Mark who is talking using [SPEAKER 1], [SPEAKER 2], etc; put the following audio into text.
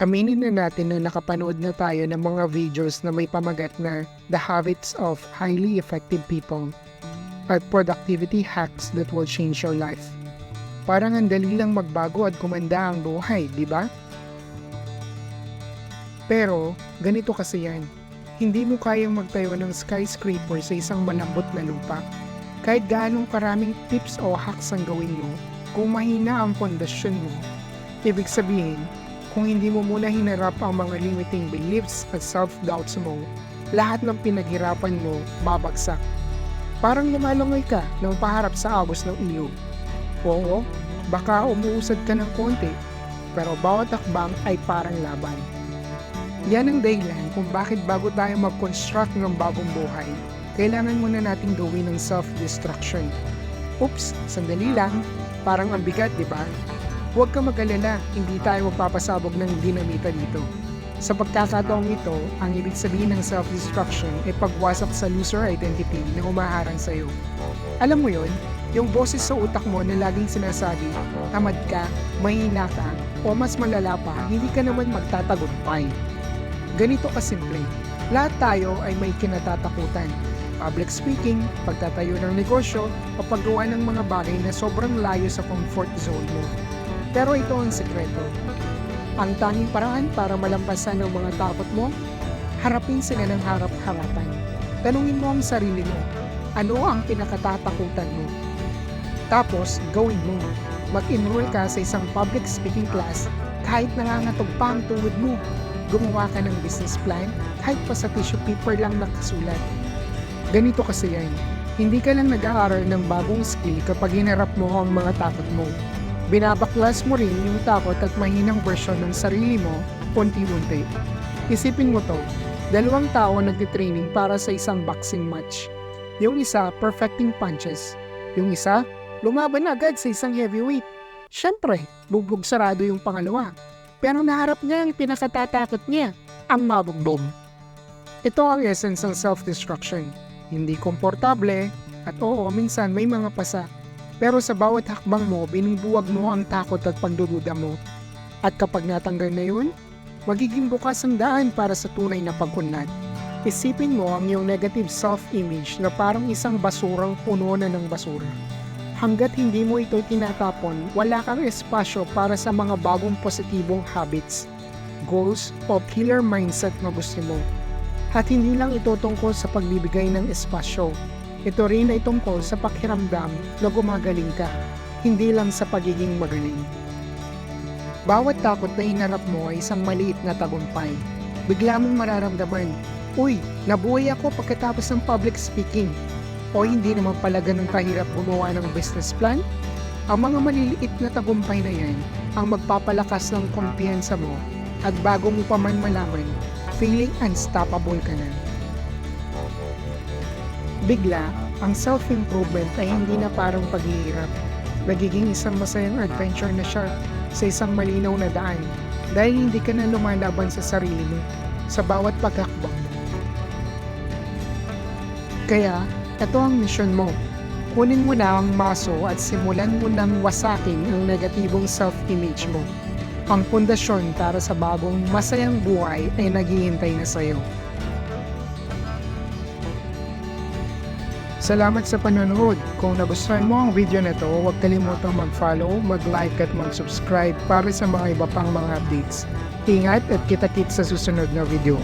[SPEAKER 1] Aminin na natin na nakapanood na tayo ng mga videos na may pamagat na The Habits of Highly Effective People at Productivity Hacks that will change your life. Parang ang dali lang magbago at kumanda ang buhay, di ba? Pero, ganito kasi yan. Hindi mo kayang magtayo ng skyscraper sa isang malambot na lupa. Kahit gaanong karaming tips o hacks ang gawin mo, kung mahina ang pundasyon mo, ibig sabihin, kung hindi mo muna hinarap ang mga limiting beliefs at self-doubts mo, lahat ng pinaghirapan mo babagsak. Parang lumalangoy ka ng paharap sa agos ng ilog. Oo, baka umuusad ka ng konti, pero bawat akbang ay parang laban. Yan ang dahilan kung bakit bago tayo mag-construct ng bagong buhay, kailangan muna nating gawin ng self-destruction. Oops, sandali lang, parang ang bigat, di ba? Huwag ka mag-alala, hindi tayo magpapasabog ng dinamita dito. Sa pagkakataong ito, ang ibig sabihin ng self-destruction ay pagwasak sa loser identity na umaharang sa iyo. Alam mo yon, yung boses sa utak mo na laging sinasabi, tamad ka, mahina ka, o mas malala pa, hindi ka naman magtatagumpay. Ganito kasimple, lahat tayo ay may kinatatakutan. Public speaking, pagtatayo ng negosyo, o paggawa ng mga bagay na sobrang layo sa comfort zone mo. Pero ito ang sekreto. Ang tanging paraan para malampasan ang mga takot mo, harapin sila ng harap-harapan. Tanungin mo ang sarili mo, ano ang pinakatatakutan mo? Tapos, gawin mo. Mag-enroll ka sa isang public speaking class kahit nangangatog pa ang tuhod mo. Gumawa ka ng business plan kahit pa sa tissue paper lang nakasulat. Ganito kasi yan. Hindi ka lang nag-aaral ng bagong skill kapag hinarap mo ang mga takot mo binabaklas mo rin yung takot at mahinang version ng sarili mo unti-unti. Isipin mo to, dalawang tao nagtitraining para sa isang boxing match. Yung isa, perfecting punches. Yung isa, lumaban agad sa isang heavyweight. Siyempre, bugbog sarado yung pangalawa. Pero naharap niya ang pinakatatakot niya, ang mabugbog. Ito ang essence ng self-destruction. Hindi komportable, at oo, minsan may mga pasa pero sa bawat hakbang mo, binibuwag mo ang takot at pagdududa mo. At kapag natanggal na yun, magiging bukas ang daan para sa tunay na pagkunlad. Isipin mo ang iyong negative self-image na parang isang basurang puno na ng basura. Hanggat hindi mo ito tinatapon, wala kang espasyo para sa mga bagong positibong habits, goals, o killer mindset na gusto mo. At hindi lang ito tungkol sa pagbibigay ng espasyo, ito rin ay tungkol sa pakiramdam na gumagaling ka, hindi lang sa pagiging magaling. Bawat takot na hinarap mo ay isang maliit na tagumpay. Bigla mong mararamdaman, Uy, nabuhay ako pagkatapos ng public speaking. O hindi naman pala ganun kahirap gumawa ng business plan? Ang mga maliliit na tagumpay na yan ang magpapalakas ng kumpiyansa mo at bago mo pa man malaman, feeling unstoppable ka na bigla, ang self-improvement ay hindi na parang paghihirap. Nagiging isang masayang adventure na siya sa isang malinaw na daan dahil hindi ka na lumalaban sa sarili mo sa bawat pagkakbang. Kaya, ito ang mission mo. Kunin mo na ang maso at simulan mo nang wasakin ang negatibong self-image mo. Ang pundasyon para sa bagong masayang buhay ay naghihintay na sa Salamat sa panonood. Kung nagustuhan mo ang video na to, huwag kalimutang mag-follow, mag-like at mag-subscribe para sa mga iba pang mga updates. Ingat at kita-kit sa susunod na video.